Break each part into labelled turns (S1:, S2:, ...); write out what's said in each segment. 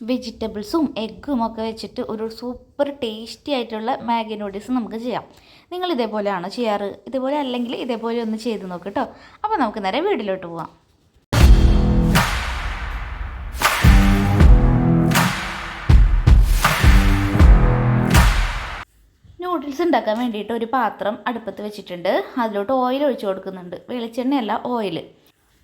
S1: വെജിറ്റബിൾസും എഗ്ഗും ഒക്കെ വെച്ചിട്ട് ഒരു സൂപ്പർ ടേസ്റ്റി ആയിട്ടുള്ള മാഗി നൂഡിൽസ് നമുക്ക് ചെയ്യാം. നിങ്ങൾ ഇതേപോലെയാണോ ചെയ്യാറ്? ഇതേപോലെ അല്ലെങ്കിൽ ഇതേപോലെ ഒന്ന് ചെയ്ത് നോക്ക് കേട്ടോ അപ്പോൾ നമുക്ക് നേരെ വീട്ടിലോട്ട് പോവാം. നൂഡിൽസ് ഉണ്ടാക്കാൻ വേണ്ടിയിട്ട് ഒരു പാത്രം അടുപ്പത്ത് വെച്ചിട്ടുണ്ട്. അതിലോട്ട് ഓയിൽ ഒഴിച്ചു കൊടുക്കുന്നുണ്ട്. വെളിച്ചെണ്ണയല്ല ഓയിൽ.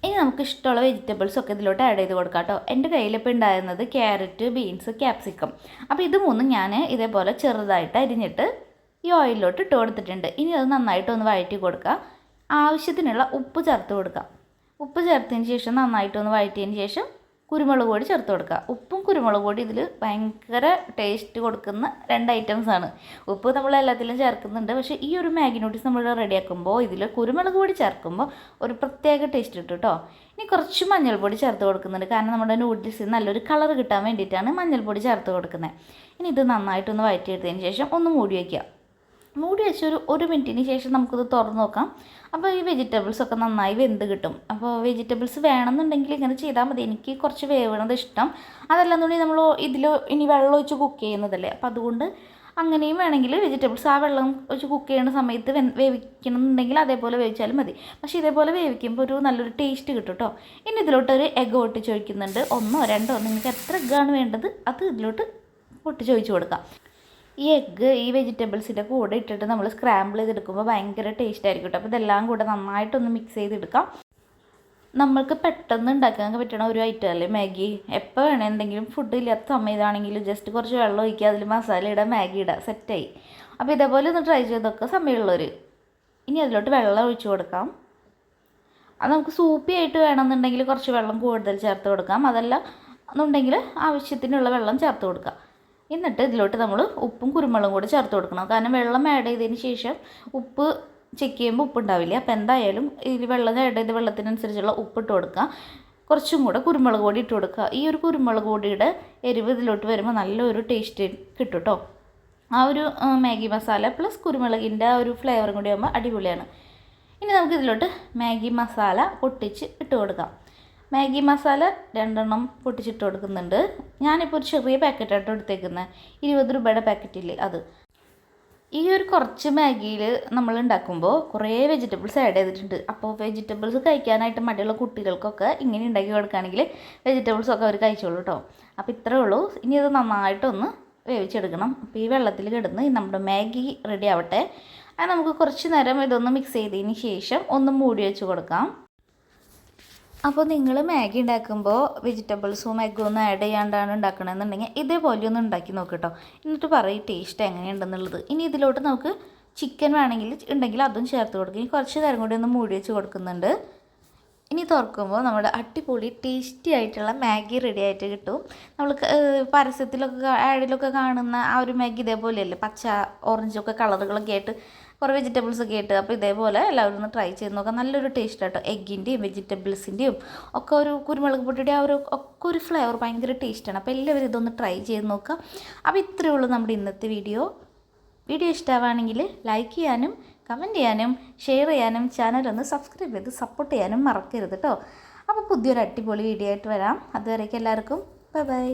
S1: ഇനി നമുക്ക് ഇഷ്ടമുള്ള വെജിറ്റബിൾസ് ഒക്കെ ഇതിലോട്ട് ആഡ് ചെയ്ത് കൊടുക്കാം കേട്ടോ എന്റെ കയ്യിലിപ്പോൾ ഉണ്ടായിരുന്നത് ക്യാരറ്റ് ബീൻസ് ക്യാപ്സിക്കം അപ്പോൾ ഇത് മൂന്നും ഞാൻ ഇതേപോലെ ചെറുതായിട്ട് അരിഞ്ഞിട്ട് ഈ ഓയിലിലോട്ട് ഇട്ട് കൊടുത്തിട്ടുണ്ട്. ഇനി അത് നന്നായിട്ട് ഒന്ന് വഴറ്റി കൊടുക്കുക ആവശ്യത്തിനുള്ള ഉപ്പ് ചേർത്ത് കൊടുക്കുക ഉപ്പ് ചേർത്തതിന് ശേഷം നന്നായിട്ടൊന്ന് വഴറ്റിയതിന് ശേഷം കുരുമുളക് പൊടി ചേർത്ത് കൊടുക്കുക. ഉപ്പും കുരുമുളക് പൊടി ഇതിൽ ഭയങ്കര ടേസ്റ്റ് കൊടുക്കുന്ന രണ്ട് ഐറ്റംസ് ആണ്. ഉപ്പ് നമ്മൾ എല്ലാത്തിലും ചേർക്കുന്നുണ്ട്. പക്ഷേ ഈ ഒരു മാഗി നൂഡിൽസ് നമ്മൾ റെഡിയാക്കുമ്പോൾ ഇതിൽ കുരുമുളക് പൊടി ചേർക്കുമ്പോൾ ഒരു പ്രത്യേക ടേസ്റ്റ് കിട്ടും കേട്ടോ ഇനി കുറച്ച് മഞ്ഞൾപ്പൊടി ചേർത്ത് കൊടുക്കുന്നുണ്ട്. കാരണം നമ്മുടെ നൂഡിൽസ് നല്ലൊരു കളർ കിട്ടാൻ വേണ്ടിയിട്ടാണ് മഞ്ഞൾപ്പൊടി ചേർത്ത് കൊടുക്കുന്നത് ഇനി ഇത് നന്നായിട്ടൊന്ന് വഴറ്റിയെടുത്തതിന് ശേഷം ഒന്ന് മൂടി വയ്ക്കുക മൂടി വെച്ച് ഒരു മിനിറ്റിന് ശേഷം നമുക്കിത് തുറന്ന് നോക്കാം. അപ്പോൾ ഈ വെജിറ്റബിൾസൊക്കെ നന്നായി വെന്ത് കിട്ടും. അപ്പോൾ വെജിറ്റബിൾസ് വേണമെന്നുണ്ടെങ്കിൽ ഇങ്ങനെ ചെയ്താൽ മതി. എനിക്ക് കുറച്ച് വേവണത് ഇഷ്ടം. അതല്ലാന്നുണ്ടെങ്കിൽ നമ്മൾ ഇതിൽ ഇനി വെള്ളം ഒഴിച്ച് കുക്ക് ചെയ്യുന്നതല്ലേ? അപ്പോൾ അതുകൊണ്ട് അങ്ങനെയും വേണമെങ്കിൽ വെജിറ്റബിൾസ് ആ വെള്ളം ഒഴിച്ച് കുക്ക് ചെയ്യുന്ന സമയത്ത് വെ വേവിക്കണം എന്നുണ്ടെങ്കിൽ അതേപോലെ വേവിച്ചാലും മതി. പക്ഷേ ഇതേപോലെ വേവിക്കുമ്പോൾ ഒരു നല്ലൊരു ടേസ്റ്റ് കിട്ടും കേട്ടോ. ഇനി ഇതിലോട്ട് ഒരു എഗ് ഒട്ടിച്ച് ഒഴിക്കുന്നുണ്ട് ഒന്നോ രണ്ടോ നിങ്ങൾക്ക് എത്ര എഗ്ഗാണ് വേണ്ടത് അത് ഇതിലോട്ട് പൊട്ടിച്ച് ഒഴിച്ച് കൊടുക്കാം. ഈ എഗ്ഗ് ഈ വെജിറ്റബിൾസിന്റെ കൂടെ ഇട്ടിട്ട് നമ്മൾ സ്ക്രാമ്പിൾ ചെയ്തെടുക്കുമ്പോൾ ഭയങ്കര ടേസ്റ്റ് ആയിരിക്കും കേട്ടോ അപ്പോൾ ഇതെല്ലാം കൂടെ നന്നായിട്ടൊന്ന് മിക്സ് ചെയ്തെടുക്കാം. നമ്മൾക്ക് പെട്ടെന്ന് ഉണ്ടാക്കാൻ പറ്റണ ഒരു ഐറ്റം അല്ലേ മാഗി? എപ്പോൾ വേണേ എന്തെങ്കിലും ഫുഡ് ഇല്ലാത്ത സമയത്താണെങ്കിൽ ജസ്റ്റ് കുറച്ച് വെള്ളം ഒഴിക്കുക അതിൽ മസാല ഇടുക മാഗി ഇടുക സെറ്റായി അപ്പോൾ ഇതേപോലെ ഒന്ന് ട്രൈ ചെയ്തൊക്കെ സമയമുള്ളവർ ഇനി അതിലോട്ട് വെള്ളം ഒഴിച്ചു കൊടുക്കാം. അത് നമുക്ക് സൂപ്പി ആയിട്ട് വേണമെന്നുണ്ടെങ്കിൽ കുറച്ച് വെള്ളം കൂടുതൽ ചേർത്ത് കൊടുക്കാം. അതല്ല എന്നുണ്ടെങ്കിൽ ആവശ്യത്തിനുള്ള വെള്ളം ചേർത്ത് കൊടുക്കാം. എന്നിട്ട് ഇതിലോട്ട് നമ്മൾ ഉപ്പും കുരുമുളകും കൂടി ചേർത്ത് കൊടുക്കണം. കാരണം വെള്ളം ആഡ് ചെയ്തതിന് ശേഷം ഉപ്പ് ചെക്ക് ചെയ്യുമ്പോൾ ഉപ്പ് ഉണ്ടാവില്ല അപ്പോൾ എന്തായാലും ഇതിൽ വെള്ളം ആഡ് ചെയ്ത വെള്ളത്തിനനുസരിച്ചുള്ള ഉപ്പ് ഇട്ട് കൊടുക്കുക. കുറച്ചും കൂടെ കുരുമുളക് പൊടി ഇട്ട് കൊടുക്കുക. ഈ ഒരു കുരുമുളക് പൊടിയുടെ എരിവ് ഇതിലോട്ട് വരുമ്പോൾ നല്ലൊരു ടേസ്റ്റ് കിട്ടും കേട്ടോ ആ ഒരു മാഗി മസാല പ്ലസ് കുരുമുളകിന്റെ ആ ഒരു ഫ്ലേവറും കൂടി ആകുമ്പോൾ അടിപൊളിയാണ്. ഇനി നമുക്ക് ഇതിലോട്ട് മാഗി മസാല പൊട്ടിച്ച് ഇട്ട് കൊടുക്കാം. മാഗി മസാല രണ്ടെണ്ണം പൊട്ടിച്ചിട്ട് കൊടുക്കുന്നുണ്ട്. ഞാനിപ്പോൾ ഒരു ചെറിയ പാക്കറ്റായിട്ട് എടുത്തേക്കുന്നത് ഇരുപത് രൂപയുടെ പാക്കറ്റില്ലേ അത്. ഈ ഒരു കുറച്ച് മാഗിയിൽ നമ്മൾ ഉണ്ടാക്കുമ്പോൾ കുറേ വെജിറ്റബിൾസ് ആഡ് ചെയ്തിട്ടുണ്ട്. അപ്പോൾ വെജിറ്റബിൾസ് കഴിക്കാനായിട്ട് മടിയുള്ള കുട്ടികൾക്കൊക്കെ ഇങ്ങനെ ഉണ്ടാക്കി കൊടുക്കുകയാണെങ്കിൽ വെജിറ്റബിൾസൊക്കെ അവർ കഴിച്ചോളൂ കേട്ടോ അപ്പോൾ ഇത്രേ ഉള്ളൂ. ഇനി ഇത് നന്നായിട്ടൊന്ന് വേവിച്ചെടുക്കണം. അപ്പോൾ ഈ വെള്ളത്തിൽ കിടന്ന് നമ്മുടെ മാഗി റെഡി ആവട്ടെ. അത് നമുക്ക് കുറച്ച് നേരം ഇതൊന്ന് മിക്സ് ചെയ്തതിന് ശേഷം ഒന്ന് മൂടി വെച്ച് കൊടുക്കാം. അപ്പോൾ നിങ്ങൾ മാഗി ഉണ്ടാക്കുമ്പോൾ വെജിറ്റബിൾസും എഗ്ഗും ഒന്നും ആഡ് ചെയ്യാണ്ടാണ് ഉണ്ടാക്കണമെന്നുണ്ടെങ്കിൽ ഇതേപോലെ ഒന്ന് ഉണ്ടാക്കി നോക്ക് കേട്ടോ എന്നിട്ട് പറയും ടേസ്റ്റ് എങ്ങനെയുണ്ടെന്നുള്ളത്. ഇനി ഇതിലോട്ട് നമുക്ക് ചിക്കൻ വേണമെങ്കിൽ ഉണ്ടെങ്കിൽ അതും ചേർത്ത് കൊടുക്കും. ഇനി കുറച്ച് നേരം കൂടി ഒന്ന് മൂടി വെച്ച് കൊടുക്കുന്നുണ്ട്. ഇനി തുറക്കുമ്പോൾ നമ്മുടെ അടിപൊളി ടേസ്റ്റി ആയിട്ടുള്ള മാഗി റെഡി ആയിട്ട് കിട്ടും. നമ്മൾ പരസ്യത്തിലൊക്കെ ആഡിലൊക്കെ കാണുന്ന ആ ഒരു മാഗി ഇതേപോലെയല്ലേ? പച്ച ഓറഞ്ചൊക്കെ കളറുകളൊക്കെ ആയിട്ട് കുറേ വെജിറ്റബിൾസ് ഒക്കെ ഇട്ട് അപ്പോൾ ഇതേപോലെ എല്ലാവരും ഒന്ന് ട്രൈ ചെയ്ത് നോക്കാം. നല്ലൊരു ടേസ്റ്റ് ആട്ടോ. എഗ്ഗിന്റെയും വെജിറ്റബിൾസിന്റെയും ഒക്കെ ഒരു കുരുമുളക് പൊടിയുടെ ആ ഒരു ഒക്കെ ഒരു ഫ്ലേവർ ഭയങ്കര ടേസ്റ്റാണ് അപ്പോൾ എല്ലാവരും ഇതൊന്ന് ട്രൈ ചെയ്ത് നോക്കാം. അപ്പോൾ ഇത്രയേ ഉള്ളൂ നമ്മുടെ ഇന്നത്തെ വീഡിയോ വീഡിയോ ഇഷ്ടമാണെങ്കിൽ ലൈക്ക് ചെയ്യാനും കമന്റ് ചെയ്യാനും ഷെയർ ചെയ്യാനും ചാനൽ ഒന്ന് സബ്സ്ക്രൈബ് ചെയ്ത് സപ്പോർട്ട് ചെയ്യാനും മറക്കരുത് കേട്ടോ അപ്പോൾ പുതിയൊരു അടിപൊളി വീഡിയോ ആയിട്ട് വരാം. അതുവരേക്കും എല്ലാവർക്കും ബൈ ബൈ